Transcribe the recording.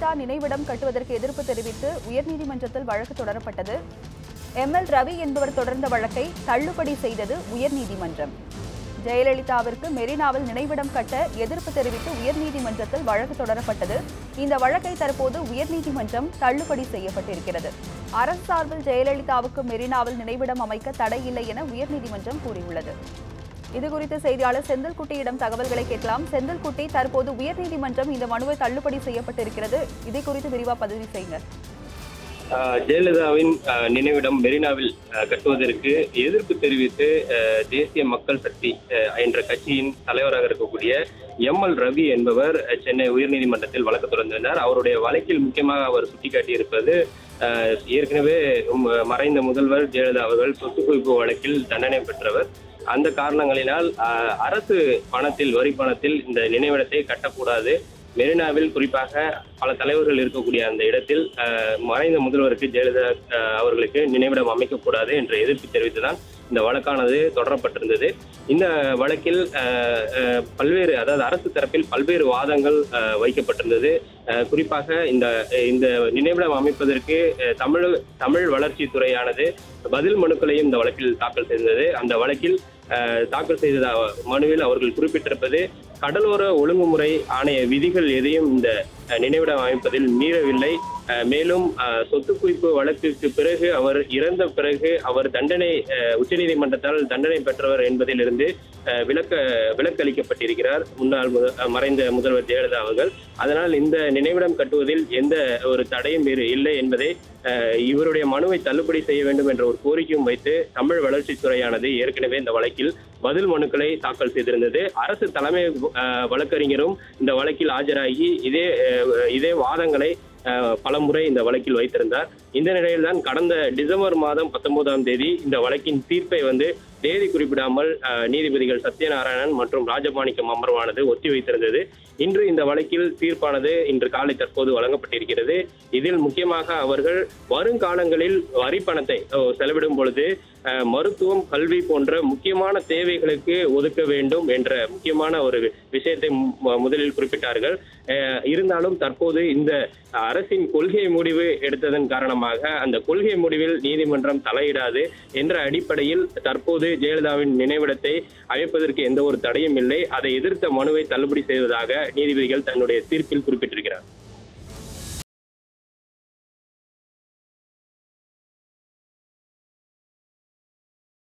ஜெயலலிதா நினைவிடம் கட்டுவதற்கு எதிர்ப்பு தெரிவித்து உயர்நீதிமன்றத்தில் வழக்கு தொடரப்பட்டது. எம். எல். ரவி என்பவர் தொடர்ந்த வழக்கை தள்ளுபடி செய்தது உயர்நீதிமன்றம். ஜெயலலிதாவிற்கு மெரினாவில் நினைவிடம் கட்ட எதிர்ப்பு தெரிவித்து உயர்நீதிமன்றத்தில் வழக்கு தொடரப்பட்டது. இந்த வழக்கை தற்போது உயர்நீதிமன்றம் தள்ளுபடி செய்யப்பட்டிருக்கிறது. அரசு சார்பில் ஜெயலலிதாவுக்கு மெரினாவில் நினைவிடம் அமைக்க தடை இல்லை என உயர்நீதிமன்றம் கூறியுள்ளது. இது குறித்து செய்தியாளர் செந்தில்குட்டியிடம் தகவல்களை கேட்கலாம். செந்தில்குட்டி தற்போது உயர்நீதிமன்றம் இந்த மனுவை தள்ளுபடி செய்யப்பட்டிருக்கிறது. இதை குறித்து விரிவா பதிவு செய்யுங்க. ஆஹ் ஜெயலலிதாவின் நினைவிடம் மெரினாவில் கட்டுவதற்கு எதிர்ப்பு தெரிவித்து தேசிய மக்கள் சக்தி என்ற கட்சியின் தலைவராக இருக்கக்கூடிய எம் எல் ரவி என்பவர் சென்னை உயர்நீதிமன்றத்தில் வழக்கு தொடர்ந்திருந்தார். அவருடைய வழக்கில் முக்கியமாக அவர் சுட்டிக்காட்டியிருப்பது ஆஹ் ஏற்கனவே மறைந்த முதல்வர் ஜெயலலிதா அவர்கள் சொத்து குவிப்பு வழக்கில் தண்டனை பெற்றவர். அந்த காரணங்களினால் அரசு பணத்தில் வரி பணத்தில் இந்த நினைவிடத்தை கட்டக்கூடாது. மெரினாவில் குறிப்பாக பல தலைவர்கள் இருக்கக்கூடிய அந்த இடத்தில் மறைந்த முதல்வருக்கு ஜெயலலிதா அவர்களுக்கு நினைவிடம் அமைக்கக்கூடாது என்ற எதிர்ப்பு தெரிவித்துதான் இந்த வழக்கானது தொடரப்பட்டிருந்தது. இந்த வழக்கில் பல்வேறு அதாவது அரசு தரப்பில் பல்வேறு வாதங்கள் வைக்கப்பட்டிருந்தது. குறிப்பாக இந்த இந்த நினைவிடம் அமைப்பதற்கு தமிழ் தமிழ் வளர்ச்சித்துறையானது பதில் மனுக்களையும் இந்த வழக்கில் தாக்கல் செய்தது. அந்த வழக்கில் தாக்கல் செய்த மனுவில் அவர்கள் குறிப்பிட்டிருப்பது கடலோர ஒழுங்குமுறை ஆணைய விதிகள் எதையும் இந்த நினைவிடம் அமைப்பதில் மீறவில்லை. மேலும் சொத்து குவிப்பு வழக்கிற்கு பிறகு அவர் இறந்த பிறகு அவர் தண்டனை உச்சநீதிமன்றத்தால் தண்டனை பெற்றவர் என்பதிலிருந்து அஹ், விளக்களிக்கப்பட்டிருக்கிறார் முன்னாள் மறைந்த முதல்வர் ஜெயலலிதா அவர்கள். அதனால் இந்த நினைவிடம் கட்டுவதில் எந்த ஒரு தடையும் இல்லை என்பதை அஹ், இவருடைய மனுவை தள்ளுபடி செய்ய வேண்டும் என்ற ஒரு கோரிக்கையும் வைத்து தமிழ் வளர்ச்சித்துறையானது ஏற்கனவே இந்த வழக்கில் பதில் மனுக்களை தாக்கல் செய்திருந்தது. அரசு தலைமை வழக்கறிஞரும் இந்த வழக்கில் ஆஜராகி இதே அஹ், இதே வாதங்களை அஹ், பலமுறை இந்த வழக்கில் வைத்திருந்தார். இந்த நிலையில்தான் கடந்த டிசம்பர் மாதம் பத்தொன்பதாம் தேதி இந்த வழக்கின் தீர்ப்பை வந்து தேதி குறிப்பிடாமல் நீதிபதிகள் சத்யநாராயணன் மற்றும் ராஜபாணிக்கம் அமர்வானது ஒத்தி வைத்திருந்தது. இன்று இந்த வழக்கில் தீர்ப்பானது இன்று காலை தற்போது வழங்கப்பட்டிருக்கிறது. இதில் முக்கியமாக அவர்கள் வருங்காலங்களில் வரி பணத்தை செலவிடும் பொழுது மருத்துவம் கல்வி போன்ற முக்கியமான தேவைகளுக்கு ஒதுக்க வேண்டும் என்ற முக்கியமான ஒரு விஷயத்தை முதலில் குறிப்பிட்டார்கள். இருந்தாலும் தற்போது இந்த அரசின் கொள்கை முடிவு எடுத்ததன் காரணமாக அந்த கொள்கை முடிவில் நீதிமன்றம் தலையிடாது என்ற அடிப்படையில் தற்போது ஜெயலலிதாவின் நினைவிடத்தை அமைப்பதற்கு எந்த ஒரு தடையும் இல்லை. அதை எதிர்த்த மனுவை தள்ளுபடி செய்வதாக நீதிபதிகள் தன்னுடைய தீர்ப்பில் குறிப்பிட்டிருக்கிறார்.